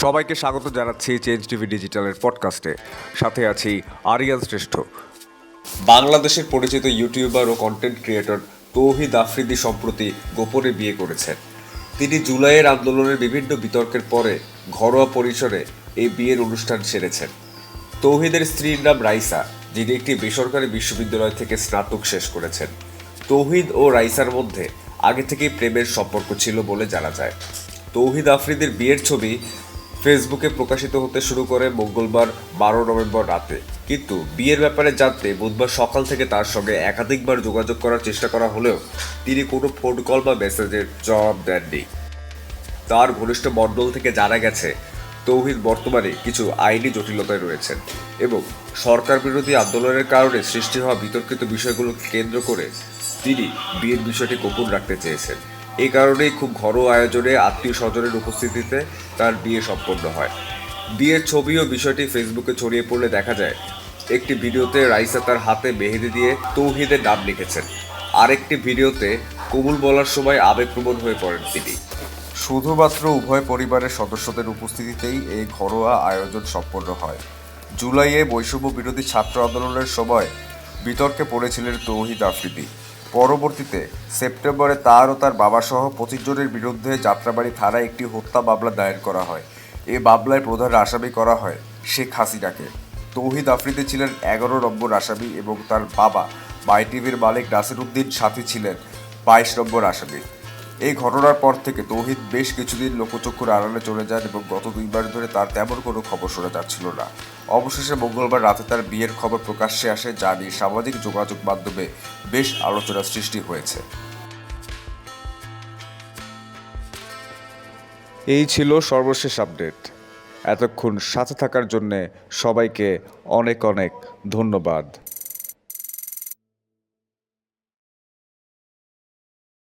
সবাইকে স্বাগত জানাচ্ছি চেঞ্জ টিভি ডিজিটালের পডকাস্টে সাথে আছি আরিয়ান শ্রেষ্ঠ। বাংলাদেশের পরিচিত ইউটিউবার ও কন্টেন্ট ক্রিয়েটর তৌহিদ আফ্রিদি সম্প্রতি গোপনে বিয়ে করেছেন। তিনি জুলাইয়ের আন্দোলনের বিভিন্ন বিতর্কের পরে ঘরোয়া পরিসরে এই বিয়ের অনুষ্ঠান সেরেছেন। তৌহিদের স্ত্রীর নাম রাইসা, যিনি একটি বেসরকারি বিশ্ববিদ্যালয় থেকে স্নাতক শেষ করেছেন। তৌহিদ ও রাইসার মধ্যে আগে থেকেই প্রেমের সম্পর্ক ছিল বলে জানা যায়। তৌহিদ আফ্রিদির বিয়ের ছবি ফেসবুকে প্রকাশিত হতে শুরু করে মঙ্গলবার বারো নভেম্বর রাতে। কিন্তু বিয়ের ব্যাপারে জানতে বুধবার সকাল থেকে তার সঙ্গে একাধিকবার যোগাযোগ করার চেষ্টা করা হলেও তিনি কোনো ফোন কল বা মেসেজের জবাব দেননি। তার ঘনিষ্ঠ মণ্ডল থেকে জানা গেছে, তৌহিদ বর্তমানে কিছু আইনি জটিলতায় রয়েছেন এবং সরকার বিরোধী আন্দোলনের কারণে সৃষ্টি হওয়া বিতর্কিত বিষয়গুলোকে কেন্দ্র করে তিনি বিয়ের বিষয়টি গোপন রাখতে চেয়েছেন। এই কারণেই খুব ঘরোয়া আয়োজনে আত্মীয় স্বজনের উপস্থিতিতে তার বিয়ে সম্পন্ন হয়। বিয়ের ছবি ও বিষয়টি ফেসবুকে ছড়িয়ে পড়লে দেখা যায়, একটি ভিডিওতে রাইসা তার হাতে মেহেদি দিয়ে তৌহিদের নাম লিখেছেন। আরেকটি ভিডিওতে কবুল বলার সময় আবেগপ্রবণ হয়ে পড়েন তিনি। শুধুমাত্র উভয় পরিবারের সদস্যদের উপস্থিতিতেই এই ঘরোয়া আয়োজন সম্পন্ন হয়। জুলাইয়ে বৈষম্য বিরোধী ছাত্র আন্দোলনের সময় বিতর্কে পড়েছিলেন তৌহিদ আফ্রিদি। পরবর্তীতে সেপ্টেম্বরে তার ও তার বাবাসহ পঁচিশ জনের বিরুদ্ধে যাত্রাবাড়ি থানায় একটি হত্যা মামলা দায়ের করা হয়। এ মামলায় প্রধান আসামি করা হয় শেখ হাসিনাকে। তৌহিদ আফ্রিদে ছিলেন এগারো নম্বর আসামি এবং তার বাবা মাই টিভির মালিক নাসির উদ্দিন সাথী ছিলেন বাইশ নম্বর আসামি। এই ঘটনার পর থেকে তৌহিদ বেশ কিছুদিন লোকচক্ষুর আড়ালে চলে যান এবং গত দুই মাস ধরে তার তেমন কোনো খবর শোনা যাচ্ছিল না। অবশেষে মঙ্গলবার রাতে তার বিয়ের খবর প্রকাশ্যে আসে, যা নিয়ে সামাজিক যোগাযোগ মাধ্যমে বেশ আলোচনার সৃষ্টি হয়েছে। এই ছিল সর্বশেষ আপডেট। এতক্ষণ সাথে থাকার জন্যে সবাইকে অনেক অনেক ধন্যবাদ।